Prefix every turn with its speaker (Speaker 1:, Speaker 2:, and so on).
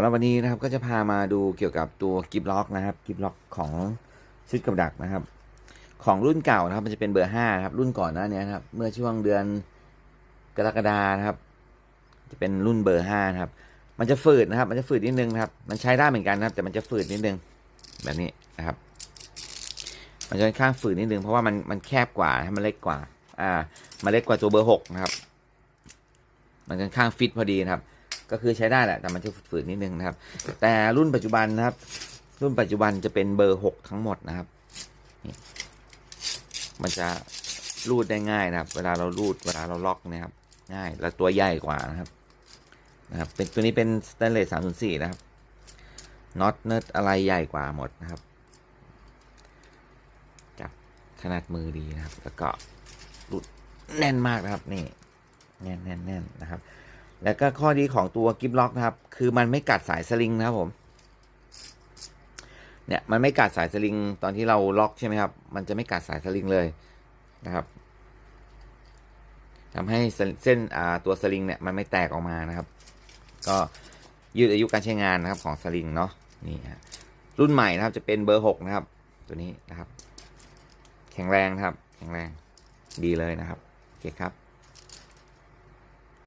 Speaker 1: ำหรับวันนี้นะครับก็จะพามาดูเกี่ยวกับตัวกิฟล็อกนะครับกิฟล็อกของชุดกับดักนะครับ ของรุ่นเก่านะครับ มันจะเป็นเบอร์ห้าครับ รุ่นก่อนหน้านี้นะครับ เมื่อช่วงเดือนกรกฎานะครับ จะเป็นรุ่นเบอร์ห้านะครับ มันจะฝืดนะครับ มันจะฝืดนิดนึงนะครับ มันใช้ได้เหมือนกันนะครับ แต่มันจะฝืดนิดนึงแบบนี้นะครับ มันจะค่อนข้างฝืดนิดนึงเพราะว่ามันมันแคบกว่ามันเล็กกว่า อ่า มันเล็กกว่าตัวเบอร์หกนะครับ มันค่อนข้างฟิตพอดีนะครับ ก็คือใช้ได้แหละ แต่มันจะฝืดนิดนึงนะครับ แต่รุ่นปัจจุบันนะครับ รุ่นปัจจุบันจะเป็นเบอร์หกทั้งหมดนะครับนี่มันจะรูดได้ง่ายนะครับ เวลาเรารูดเวลาเราล็อกนะครับ ง่ายแล้วตัวใหญ่กว่านะครับนะครับ เป็นตัวนี้เป็นสแตนเลสสามศูนย์สี่นะครับน็อตเนิร์ดอะไรใหญ่กว่าหมดนะครับจับขนาดมือดีนะครับ แล้วก็รูดแน่นมากนะครับนี่แน่นแน่นแน่นนะครับ แล้วก็ข้อดีของตัวกิฟล็อกนะครับ คือมันไม่กัดสายสลิงนะครับผม เนี่ยมันไม่กัดสายสลิงตอนที่เราล็อกใช่ไหมครับ มันจะไม่กัดสายสลิงเลยนะครับทำให้เส้นตัวสลิงเนี่ยมันไม่แตกออกมานะครับ ก็ยืดอายุการใช้งานนะครับของสลิงเนาะ นี่ฮะ รุ่นใหม่นะครับจะเป็นเบอร์หกนะครับ ตัวนี้นะครับ แข็งแรงครับ แข็งแรง ดีเลยนะครับ โอเคครับ